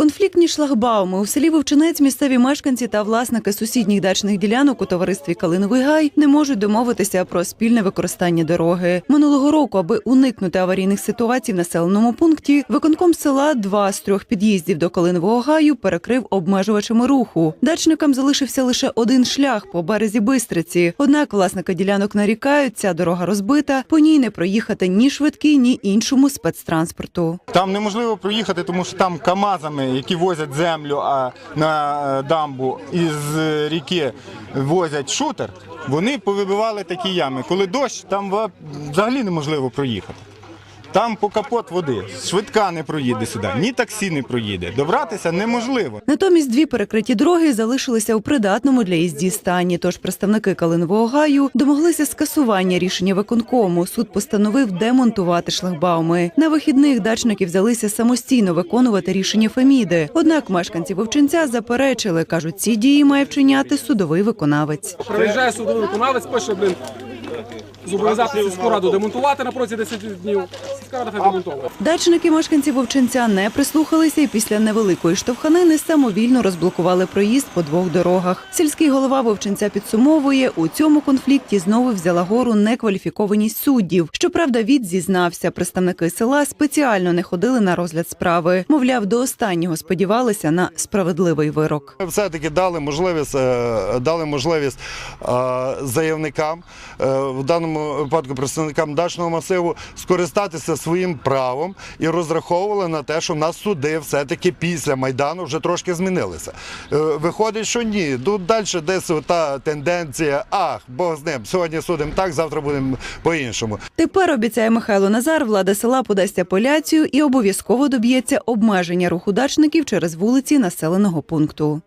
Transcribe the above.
Конфліктні шлагбауми у селі Вовчинець місцеві мешканці та власники сусідніх дачних ділянок у товаристві Калиновий гай не можуть домовитися про спільне використання дороги. Минулого року, аби уникнути аварійних ситуацій в населеному пункті, виконком села два з трьох під'їздів до Калинового гаю перекрив обмежувачами руху. Дачникам залишився лише один шлях по березі Бистриці. Однак власники ділянок нарікають, ця дорога розбита, по ній не проїхати ні швидкий, ні іншому спецтранспорту. Там неможливо проїхати, тому що там КАМАЗами, які возять землю на е, дамбу із ріки возять шутер, вони повибивали такі ями. Коли дощ, там взагалі неможливо проїхати. Там по капот води. Швидка не проїде сюди, ні таксі не проїде. Добратися неможливо. Натомість дві перекриті дороги залишилися у придатному для їзді стані. Тож представники Калинового гаю домоглися скасування рішення виконкому. Суд постановив демонтувати шлагбауми. На вихідних дачники взялися самостійно виконувати рішення Феміди. Однак мешканці Вовчинця заперечили, кажуть, ці дії має вчиняти судовий виконавець. Приїжджає судовий виконавець, пише, блін, зобов'язати сільську раду демонтувати на протязі 10 днів. Сільська рада хай демонтовує. Дачники мешканці Вовчинця не прислухалися і після невеликої штовханини самовільно розблокували проїзд по двох дорогах. Сільський голова Вовчинця підсумовує, у цьому конфлікті знову взяла гору некваліфікованість суддів. Щоправда, від зізнався, представники села спеціально не ходили на розгляд справи. Мовляв, до останнього сподівалися на справедливий вирок. Все-таки дали можливість, е, дали можливість е, заявникам, е, в даному випадку представникам дачного масиву, скористатися своїм правом і розраховували на те, що в нас суди все-таки після Майдану вже трошки змінилися. Е, Виходить, що ні. Тут далі десь та тенденція, ах, Бог з ним, сьогодні судимо так, завтра будемо по-іншому. Тепер обіцяє Михайло Назар, влада села подасть апеляцію і обов'язково доб'ється обмеження руху дачників через вулиці населеного пункту.